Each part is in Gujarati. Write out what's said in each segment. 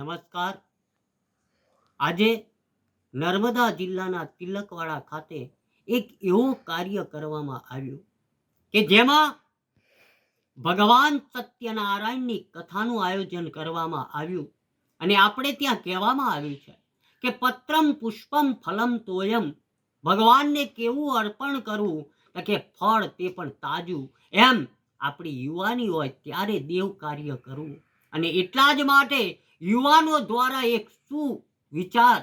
નમસ્કાર. આજે નર્મદા જિલ્લાના તિલકવાડા ખાતે એક એવું કાર્ય કરવામાં આવ્યું કે જેમાં ભગવાન સત્યનારાયણની કથાનું આયોજન કરવામાં આવ્યું અને આપણે ત્યાં કહેવામાં આવ્યું છે કે પત્રમ પુષ્પમ ફલમ તોયમ, ભગવાનને કેવું અર્પણ કરવું કે ફળ તે પણ તાજું. એમ આપણી યુવાની હોય ત્યારે દેવ કાર્ય કરવું. અને એટલા જ માટે યુવાનો દ્વારા એક શું વિચાર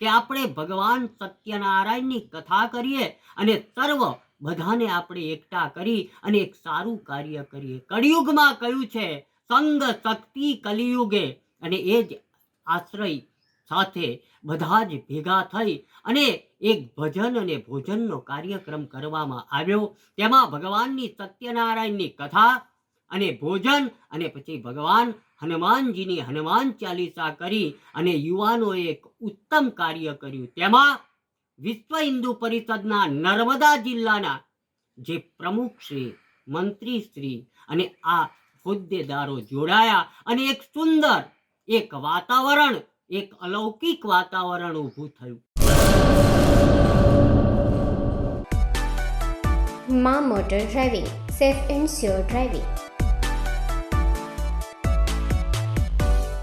કે આપણે ભગવાન સત્યનારાયણની કથા કરીએ અને સર્વ બધાને આપણે એકઠા કરી અને એક સારું કાર્ય કરીએ. કળિયુગમાં કહ્યું છે? સંગ શક્તિ કલિયુગે. અને એ જ આશ્રય સાથે બધા જ ભેગા થઈ અને એક ભજન અને ભોજનનો કાર્યક્રમ કરવામાં આવ્યો. તેમાં ભગવાનની સત્યનારાયણની કથા અને ભોજન અને પછી ભગવાન હનુમાનજીની હનુમાન ચાલીસા કરી અને યુવાનોએ એક ઉત્તમ કાર્ય કર્યું. તેમાં વિશ્વ હિન્દુ પરિષદના નર્મદા જિલ્લાના જે પ્રમુખ શ્રી, મંત્રી શ્રી અને આ હોદ્દેદારો જોડાયા અને એક સુંદર, એક વાતાવરણ, એક અલૌકિક વાતાવરણ ઊભું થયું. મા motor driving, safe and sure driving.